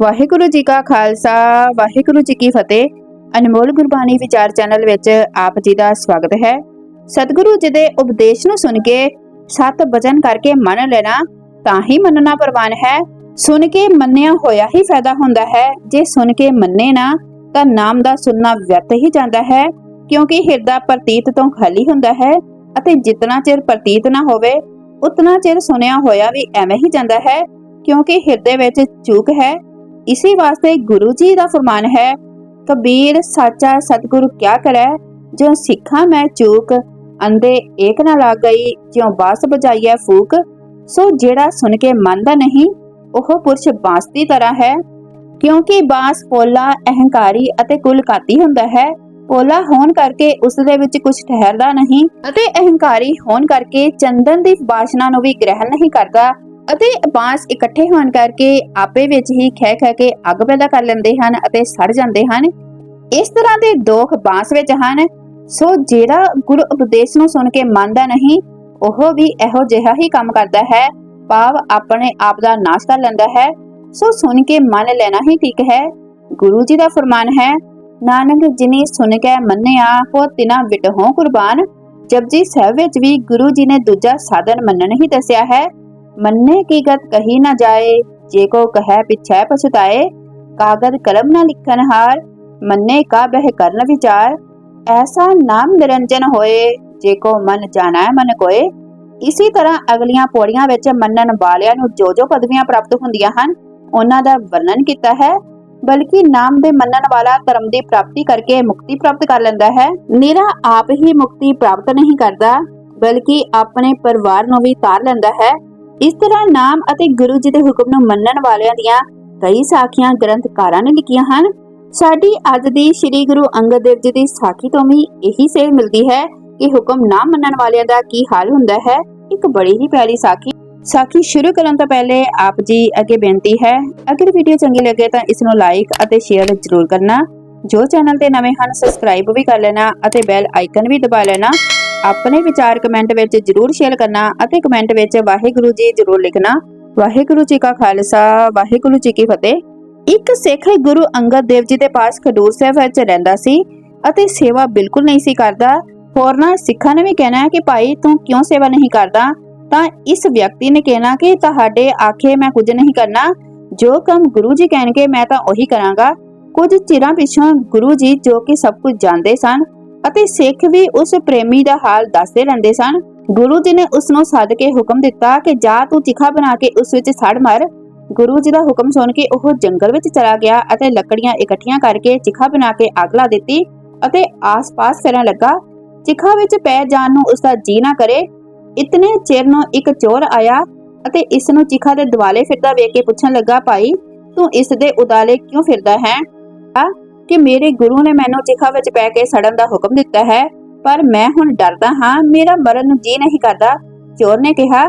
ਵਾਹਿਗੁਰੂ ਜੀ ਕਾ ਖਾਲਸਾ, ਵਾਹਿਗੁਰੂ ਜੀ ਕੀ ਫਤਿਹ। ਅਨਮੋਲ ਗੁਰਬਾਣੀ ਵਿਚਾਰ ਚੈਨਲ ਵਿੱਚ ਆਪ ਜੀ ਦਾ ਸਵਾਗਤ ਹੈ। ਸਤਿਗੁਰੂ ਜੀ ਦੇ ਉਪਦੇਸ਼ ਨੂੰ ਸੁਣ ਕੇ ਸਤ ਬਚਨ ਕਰਕੇ ਮੰਨ ਲੈਣਾ ਤਾਂ ਹੀ ਮੰਨਣਾ ਪ੍ਰਵਾਨ ਹੈ। ਸੁਣ ਕੇ ਮੰਨਿਆ ਹੋਇਆ ਹੀ ਫਾਇਦਾ ਹੁੰਦਾ ਹੈ। ਜੇ ਸੁਣ ਕੇ ਮੰਨੇ ਨਾ, ਤਾਂ ਨਾਮ ਦਾ ਸੁਣਨਾ ਵਿਅਰਥ ਹੀ ਜਾਂਦਾ ਹੈ, ਕਿਉਂਕਿ ਹਿਰਦਾ ਪ੍ਰਤੀਤ ਤੋਂ ਖਾਲੀ ਹੁੰਦਾ ਹੈ ਅਤੇ ਜਿਤਨਾ ਚਿਰ ਪ੍ਰਤੀਤ ਨਾ ਹੋਵੇ, ਉਤਨਾ ਚਿਰ ਸੁਣਿਆ ਹੋਇਆ ਵੀ ਐਵੇਂ ਹੀ ਜਾਂਦਾ ਹੈ, ਕਿਉਂਕਿ ਹਿਰਦੇ ਵਿੱਚ ਚੂਕ ਹੈ। ਇਸੇ ਵਾਸਤੇ ਗੁਰੂ ਜੀ ਦਾ ਫਰਮਾਨ ਹੈ, ਕਬੀਰ ਸਾਚਾ ਸਤਿਗੁਰੂ ਕਿਆ ਕਰੈ ਜੋ ਸਿੱਖਾਂ ਮੈਂ ਚੂਕ ਅੰਦੇ ਏਕ ਨਾ ਲੱਗ ਗਈ, ਜਿਉ ਬਾਸ ਬਜਾਈਐ ਫੂਕ, ਸੋ ਜਿਹੜਾ ਸੁਣ ਕੇ ਮੰਨਦਾ ਨਹੀਂ, ਉਹ ਪੁਰਸ਼ ਬਾਂਸ ਦੀ ਤਰ੍ਹਾਂ ਹੈ। ਕਿਉਂਕਿ ਬਾਂਸ ਪੋਲਾ, ਅਹੰਕਾਰੀ ਅਤੇ ਕੁਲਕਾਤੀ ਹੁੰਦਾ ਹੈ। ਪੋਲਾ ਹੋਣ ਕਰਕੇ ਉਸ ਦੇ ਵਿੱਚ ਕੁਝ ਠਹਿਰਦਾ ਨਹੀਂ ਅਤੇ ਅਹੰਕਾਰੀ ਹੋਣ ਕਰਕੇ ਚੰਦਨ ਦੀ ਵਾਸਨਾ ਨੂੰ ਵੀ ਗ੍ਰਹਿਣ ਨਹੀਂ ਕਰਦਾ। ਅਤੇ ਬਾਂਸ ਇਕੱਠੇ ਹੋਣ ਕਰਕੇ ਆਪੇ ਵਿੱਚ ਹੀ ਖਹਿ ਖਹਿ ਕੇ ਅੱਗ ਪੈਦਾ ਕਰ ਲੈਂਦੇ ਹਨ ਅਤੇ ਸੜ ਜਾਂਦੇ ਹਨ। ਇਸ ਤਰ੍ਹਾਂ ਦੇ ਦੋਖ ਬਾਂਸ ਵਿੱਚ ਹਨ। ਸੋ ਜਿਹੜਾ ਗੁਰੂ ਉਪਦੇਸ਼ ਨੂੰ ਸੁਣ ਕੇ ਮੰਨਦਾ ਨਹੀਂ, ਉਹ ਵੀ ਇਹੋ ਜਿਹਾ ਹੀ ਕੰਮ ਕਰਦਾ ਹੈ। ਭਾਵ ਆਪਣੇ ਆਪ ਦਾ ਨਾਸ਼ ਕਰ ਲੈਂਦਾ ਹੈ। ਸੋ ਸੁਣ ਕੇ ਮੰਨ ਲੈਣਾ ਹੀ ਠੀਕ ਹੈ। ਗੁਰੂ ਜੀ ਦਾ ਫਰਮਾਨ ਹੈ, ਨਾਨਕ ਜਿਨੇ ਸੁਣ ਕੇ ਮੰਨਿਆ ਹੋ ਤਿਨਾ ਵਿਟਹੋਂ ਕੁਰਬਾਨ। ਜਪਜੀ ਸਾਹਿਬ ਵਿੱਚ ਵੀ ਗੁਰੂ ਜੀ ਨੇ ਦੂਜਾ ਸਾਧਨ ਮੰਨਣ ਹੀ ਦੱਸਿਆ ਹੈ। ਮੰਨੇ ਕੀ ਗਤ ਕਹੀ ਨਾ ਜਾਏ, ਜੇ ਕੋ ਕਹੈ ਪਿਛੈ ਪਛਤਾਏ, ਕਾਗਦ ਕਲਮ ਨਾ ਲਿਖਨ ਹਾਰ, ਮੰਨੇ ਕਾ ਬਹਿ ਕਰਨ ਵਿਚਾਰ। ਐਸਾ ਨਾਮ ਨਿਰੰਜਨ ਹੋਏ, ਜੇ ਕੋ ਮਨ ਜਾਣਾ ਮਨ ਕੋਏ। ਇਸੇ ਤਰ੍ਹਾਂ ਅਗਲੀਆਂ ਪੌੜੀਆਂ ਵਿੱਚ ਮੰਨਣ ਵਾਲਿਆਂ ਨੂੰ ਜੋ ਜੋ ਪਦਵੀਆਂ ਪ੍ਰਾਪਤ ਹੁੰਦੀਆਂ ਹਨ, ਉਹਨਾਂ ਦਾ ਵਰਣਨ ਕੀਤਾ ਹੈ। ਬਲਕਿ ਨਾਮ ਦੇ ਮੰਨਣ ਵਾਲਾ ਧਰਮ ਦੀ ਪ੍ਰਾਪਤੀ ਕਰਕੇ ਮੁਕਤੀ ਪ੍ਰਾਪਤ ਕਰ ਲੈਂਦਾ ਹੈ। ਨਿਰਾ ਆਪ ਹੀ ਮੁਕਤੀ ਪ੍ਰਾਪਤ ਨਹੀਂ ਕਰਦਾ, ਬਲਕਿ ਆਪਣੇ ਪਰਿਵਾਰ ਨੂੰ ਵੀ ਤਾਰ ਲੈਂਦਾ ਹੈ। ਇਸ ਤਰ੍ਹਾਂ ਨਾਮ ਅਤੇ ਗੁਰੂ ਜੀ ਦੇ ਹੁਕਮ ਨੂੰ ਮੰਨਣ ਵਾਲਿਆਂ ਦੀਆਂ ਕਈ ਸਾਖੀਆਂ ਗ੍ਰੰਥਕਾਰਾਂ ਨੇ ਲਿਖੀਆਂ ਹਨ। ਸਾਡੀ ਅੱਜ ਦੀ ਸ੍ਰੀ ਗੁਰੂ ਅੰਗਦ ਦੇਵ ਜੀ ਦੀ ਸਾਖੀ ਤੋਂ ਵੀ ਇਹੀ ਸੇਧ ਮਿਲਦੀ ਹੈ ਕਿ ਹੁਕਮ ਨਾ ਮੰਨਣ ਵਾਲਿਆਂ ਦਾ ਕੀ ਹਾਲ ਹੁੰਦਾ ਹੈ। ਇੱਕ ਬੜੀ ਹੀ ਪਿਆਰੀ ਸਾਖੀ। ਸਾਖੀ ਸ਼ੁਰੂ ਕਰਨ ਤੋਂ ਪਹਿਲੇ ਆਪ ਜੀ ਅੱਗੇ ਬੇਨਤੀ ਹੈ, ਅਗਰ ਵੀਡੀਓ ਚੰਗੀ ਲੱਗੇ ਤਾਂ ਇਸ ਨੂੰ ਲਾਈਕ ਅਤੇ ਸ਼ੇਅਰ ਜ਼ਰੂਰ ਕਰਨਾ। ਜੋ ਚੈਨਲ ਤੇ ਨਵੇਂ ਹਨ ਸਬਸਕ੍ਰਾਈਬ ਵੀ ਕਰ ਲੈਣਾ ਅਤੇ ਬੈਲ ਆਈਕਨ ਵੀ ਦਬਾ ਲੈਣਾ। ਆਪਣੇ ਵਿਚਾਰ ਕਮੈਂਟ ਵਿੱਚ ਜ਼ਰੂਰ ਸ਼ੇਅਰ ਕਰਨਾ ਅਤੇ ਕਮੈਂਟ ਵਿੱਚ ਵਾਹਿਗੁਰੂ ਜੀ ਜ਼ਰੂਰ ਲਿਖਣਾ। ਵਾਹਿਗੁਰੂ ਜੀ ਕਾ ਖਾਲਸਾ, ਵਾਹਿਗੁਰੂ ਜੀ ਕੀ ਫਤਿਹ। ਇੱਕ ਸਿੱਖ ਗੁਰੂ ਅੰਗਦ ਦੇਵ ਜੀ ਦੇ ਪਾਸ ਖਡੂਰ ਸਾਹਿਬ ਵਿੱਚ ਰਹਿੰਦਾ ਸੀ ਅਤੇ ਸੇਵਾ ਬਿਲਕੁਲ ਨਹੀਂ ਸੀ ਕਰਦਾ। ਹੋਰਨਾਂ ਸਿੱਖਾਂ ਨੇ ਵੀ ਕਹਿਣਾ ਹੈ ਕਿ, ਭਾਈ, ਤੂੰ ਕਿਉਂ ਸੇਵਾ ਨਹੀਂ ਕਰਦਾ? ਤਾਂ ਇਸ ਵਿਅਕਤੀ ਨੇ ਕਹਿਣਾ ਕਿ, ਤੁਹਾਡੇ ਆਖੇ ਮੈਂ ਕੁਝ ਨਹੀਂ ਕਰਨਾ। ਜੋ ਕੰਮ ਗੁਰੂ ਜੀ ਕਹਿਣਗੇ, ਮੈਂ ਤਾਂ ਉਹੀ ਕਰਾਂਗਾ। ਕੁਝ ਚਿਰਾਂ ਪਿਛੋਂ ਗੁਰੂ ਜੀ ਜੋ ਕਿ ਸਭ ਕੁਝ ਜਾਣਦੇ ਸਨ ਅਤੇ ਸਿੱਖ ਵੀ ਉਸ ਪ੍ਰੇਮੀ ਦਾ ਹਾਲ ਦੱਸਦੇ ਰਹਿੰਦੇ ਸਨ। ਗੁਰੂ ਜੀ ਨੇ ਉਸ ਨੂੰ ਸੱਦ ਕੇ ਹੁਕਮ ਦਿੱਤਾ ਕਿ ਜਾ ਤੂੰ ਚਿਖਾ ਬਣਾ ਕੇ ਉਸ ਵਿੱਚ ਸੜ ਮਰ। ਗੁਰੂ ਜੀ ਦਾ ਹੁਕਮ ਸੁਣ ਕੇ ਉਹ ਜੰਗਲ ਵਿੱਚ ਚਲਾ ਗਿਆ ਅਤੇ ਲੱਕੜੀਆਂ ਇਕੱਠੀਆਂ ਕਰਕੇ ਚਿਖਾ ਬਣਾ ਕੇ ਅੱਗ ਲਾ ਦਿੱਤੀ ਅਤੇ ਆਸ-ਪਾਸ ਫਿਰਨ ਲੱਗਾ। ਚਿਖਾ ਵਿੱਚ ਪੈ ਜਾਣ ਨੂੰ ਉਸ ਦਾ ਜੀ ਨਾ ਕਰੇ। ਇਤਨੇ ਚਿਰ ਨੂੰ ਇੱਕ ਚੋਰ ਆਇਆ ਅਤੇ ਇਸ ਨੂੰ ਚਿਖਾ ਦੇ ਦਿਵਾਲੇ ਫਿਰਦਾ ਵੇਖ ਕੇ ਪੁੱਛਣ ਲੱਗਾ, ਭਾਈ, ਤੂੰ ਇਸ ਦੇ ਉਦਾਲੇ ਕਿਉਂ ਫਿਰਦਾ ਹੈ? ਕਿ ਮੇਰੇ ਗੁਰੂ ਨੇ ਮੈਨੂੰ ਚਿਖਾ ਵਿੱਚ ਪੈ ਕੇ ਸੜਨ ਦਾ ਹੁਕਮ ਦਿੱਤਾ ਹੈ, ਪਰ ਮੈਂ ਹੁਣ ਡਰਦਾ ਹਾਂ, ਮੇਰਾ ਮਰਨ ਨੂੰ ਜੀ ਨਹੀਂ ਕਰਦਾ। ਚੋਰ ਨੇ ਕਿਹਾ,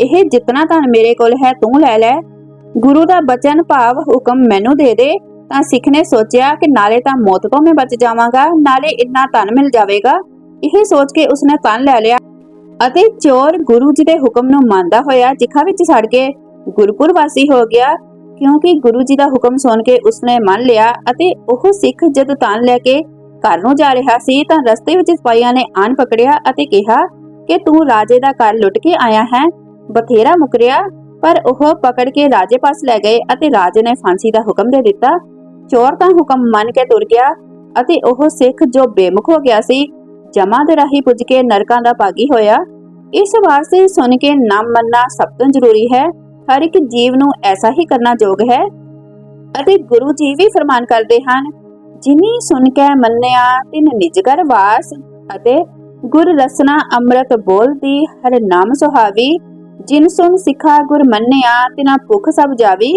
ਇਹ ਜਿੰਨਾ ਧਨ ਮੇਰੇ ਕੋਲ ਹੈ, ਤੂੰ ਲੈ ਲੈ। ਗੁਰੂ ਦਾ ਬਚਨ ਭਾਵ ਹੁਕਮ ਮੈਨੂੰ ਦੇ ਦੇ। ਤਾਂ ਸਿੱਖ ਨੇ ਸੋਚਿਆ ਕਿ ਨਾਲੇ ਤਾਂ ਮੌਤ ਤੋਂ ਮੈਂ ਬਚ ਜਾਵਾਂਗਾ, ਨਾਲੇ ਇੰਨਾ ਧਨ ਮਿਲ ਜਾਵੇਗਾ। ਇਹ ਸੋਚ ਕੇ ਉਸਨੇ ਧਨ ਲੈ ਲਿਆ ਅਤੇ ਚੋਰ ਗੁਰੂ ਜੀ ਦੇ ਹੁਕਮ ਨੂੰ ਮੰਨਦਾ ਹੋਇਆ ਜਿਖਾ ਵਿੱਚ ਸੜ ਕੇ ਗੁਰਪੁਰ ਵਾਸੀ ਹੋ ਗਿਆ। ਕਿਉਂਕਿ ਗੁਰੂ ਜੀ ਦਾ ਹੁਕਮ ਸੁਣ ਕੇ ਉਸਨੇ ਮੰਨ ਲਿਆ ਅਤੇ ਉਹ ਸਿੱਖ ਜਦ ਤਾਨ ਲੈ ਕੇ ਘਰ ਨੂੰ ਜਾ ਰਿਹਾ ਸੀ ਤਾਂ ਰਸਤੇ ਵਿੱਚ ਸਿਪਾਹੀਆਂ ਨੇ ਆਣ ਪਕੜਿਆ ਅਤੇ ਕਿਹਾ ਕਿ ਤੂੰ ਰਾਜੇ ਦਾ ਘਰ ਲੁੱਟ ਕੇ ਆਇਆ ਹੈ। ਬਥੇਰਾ ਮੁਕਰਿਆ, ਪਰ ਉਹ ਪਕੜ ਕੇ ਰਾਜੇ ਪਾਸ ਲੈ ਗਏ ਅਤੇ ਰਾਜੇ ਨੇ ਫਾਂਸੀ ਦਾ ਹੁਕਮ ਦੇ ਦਿੱਤਾ। ਚੋਰ ਤਾਂ ਹੁਕਮ ਮੰਨ ਕੇ ਤੁਰ ਗਿਆ ਅਤੇ ਉਹ ਸਿੱਖ ਜੋ ਬੇਮੁਖ ਹੋ ਗਿਆ ਸੀ, ਜਮਾ ਦੇ ਰਾਹੀ ਪੁੱਜ ਕੇ ਨਰਕਾਂ ਦਾ ਭਾਗੀ ਹੋਇਆ। ਇਸ ਵਾਸਤੇ ਸੁਣ ਕੇ ਨਾਮ ਮੰਨਣਾ ਸਭ ਤੋਂ ਜ਼ਰੂਰੀ ਹੈ। ਹਰ ਇੱਕ ਜੀਵ ਨੂੰ ਐਸਾ ਹੀ ਕਰਨਾ ਯੋਗ ਹੈ ਅਤੇ ਗੁਰੂ ਜੀ ਵੀ ਫਰਮਾਨ ਕਰਦੇ ਹਨ, ਜਿਨੀ ਸੁਣ ਕੇ ਮੰਨਿਆ, ਤਿਨ ਨਿਜ ਘਰ ਵਾਸ ਅਤੇ ਗੁਰ ਰਸਨਾ ਅੰਮ੍ਰਿਤ ਬੋਲਦੀ, ਹਰ ਨਾਮ ਸੁਹਾਵੀ। ਜਿਨ ਸੁਣ ਸਿੱਖਾ ਗੁਰ ਮੰਨਿਆ, ਤਿਨਾ ਭੁੱਖ ਸਭ ਜਾਵੀ।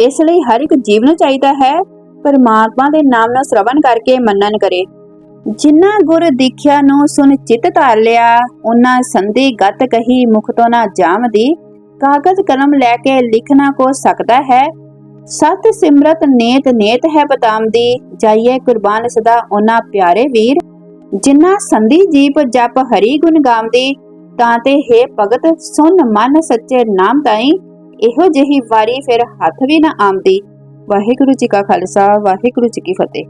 ਇਸ ਲਈ ਹਰ ਇੱਕ ਜੀਵ ਨੂੰ ਚਾਹੀਦਾ ਹੈ, ਪਰਮਾਤਮਾ ਦੇ ਨਾਮ ਨੂੰ ਸ਼ਰਵਣ ਕਰਕੇ ਮੰਨਨ ਕਰੇ। ਜਿਨ੍ਹਾਂ ਗੁਰ ਦੀਖਿਆ ਨੂੰ ਸੁਨ ਚਿਤ ਧਾਰ ਲਿਆ ਉਹਨਾਂ ਸੰਧੀ ਗਤ ਕਹੀ ਮੁਖ ਤੋਂ ਨਾ ਜਾਮਦੀ ਕਾਗਜ਼ ਕਲਮ ਲੈ ਕੇ ਲਿਖਣਾ ਕੋ ਸਕਦਾ ਹੈ? ਸਤ ਸਿਮਰਤ ਨੇਤ ਨੇਤ ਹੈ ਬਤਾਮਦੀ ਜਾਈਏ ਕੁਰਬਾਨ ਸਦਾ ਉਹਨਾਂ ਪਿਆਰੇ ਵੀਰ। ਜਿਨ੍ਹਾਂ ਸੰਧੀ ਜੀਪ ਜਪ ਹਰੀ ਗੁਣ ਗਾਉਂਦੀ ਤਾਂ ਤੇ ਹੈ ਭਗਤ ਸੁਨ ਮਨ ਸੱਚੇ ਨਾਮ ਤਾਈ। ਇਹੋ ਜਿਹੀ ਵਾਰੀ ਫਿਰ ਹੱਥ ਵੀ ਨਾ ਆਮਦੀ ਵਾਹਿਗੁਰੂ ਜੀ ਕਾ ਖਾਲਸਾ, ਵਾਹਿਗੁਰੂ ਜੀ ਕੀ ਫਤਿਹ।